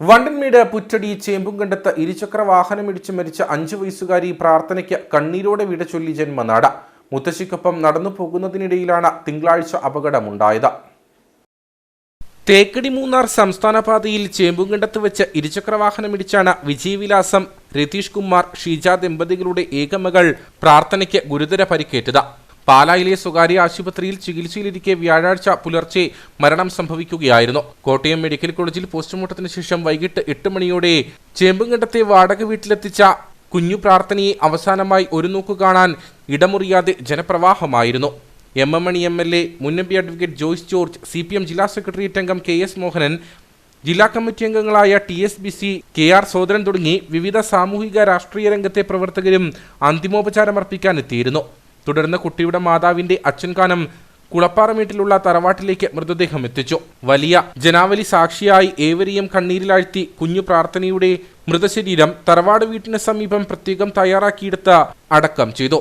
വണ്ടൻമേട് പുറ്റടി ചേമ്പുംകണ്ടത്ത് ഇരുചക്ര വാഹനമിടിച്ച് മരിച്ച അഞ്ചു വയസ്സുകാരി പ്രാർത്ഥനയ്ക്ക് കണ്ണീരോടെ വിട ചൊല്ലി ജന്മനാട് മുത്തശ്ശിക്കൊപ്പം നടന്നു പോകുന്നതിനിടയിലാണ് തിങ്കളാഴ്ച അപകടമുണ്ടായത്. തേക്കടി മൂന്നാർ സംസ്ഥാന പാതയിൽ ചേമ്പുംകണ്ടത്ത് വെച്ച് ഇരുചക്ര വാഹനമിടിച്ചാണ് വിജയവിലാസം രതീഷ് കുമാർ ഷീജ ദമ്പതികളുടെ ഏകമകൾ പ്രാർത്ഥനയ്ക്ക് ഗുരുതര പരിക്കേറ്റത്. പാലായിലെ സ്വകാര്യ ആശുപത്രിയിൽ ചികിത്സയിലിരിക്കെ വ്യാഴാഴ്ച പുലർച്ചെ മരണം സംഭവിക്കുകയായിരുന്നു. കോട്ടയം മെഡിക്കൽ കോളേജിൽ പോസ്റ്റ്മോർട്ടത്തിന് ശേഷം വൈകിട്ട് എട്ട് മണിയോടെ ചേമ്പുംകണ്ടത്തെ വാടക വീട്ടിലെത്തിച്ച കുഞ്ഞു പ്രാർത്ഥനയെ അവസാനമായി ഒരു നോക്കു കാണാൻ ഇടമുറിയാതെ ജനപ്രവാഹമായിരുന്നു. M M Mani M L A മുന്നമ്പി advocate Joyce George C P M ജില്ലാ സെക്രട്ടേറിയറ്റ് അംഗം കെ എസ് മോഹനൻ ജില്ലാ കമ്മിറ്റി അംഗങ്ങളായ T S B C K R Sodaran തുടങ്ങി വിവിധ സാമൂഹിക രാഷ്ട്രീയ രംഗത്തെ പ്രവർത്തകരും അന്തിമോപചാരമർപ്പിക്കാനെത്തിയിരുന്നു. തുടർന്ന് കുട്ടിയുടെ മാതാവിന്റെ അച്ഛൻകാനം കുളപ്പാറമേട്ടിലുള്ള തറവാട്ടിലേക്ക് മൃതദേഹം എത്തിച്ചു. വലിയ ജനാവലി സാക്ഷിയായി ഏവരെയും കണ്ണീരിലാഴ്ത്തി കുഞ്ഞു പ്രാർത്ഥനയുടെ മൃതശരീരം തറവാട് വീട്ടിന് സമീപം പ്രത്യേകം തയ്യാറാക്കിയെടുത്ത് അടക്കം ചെയ്തു.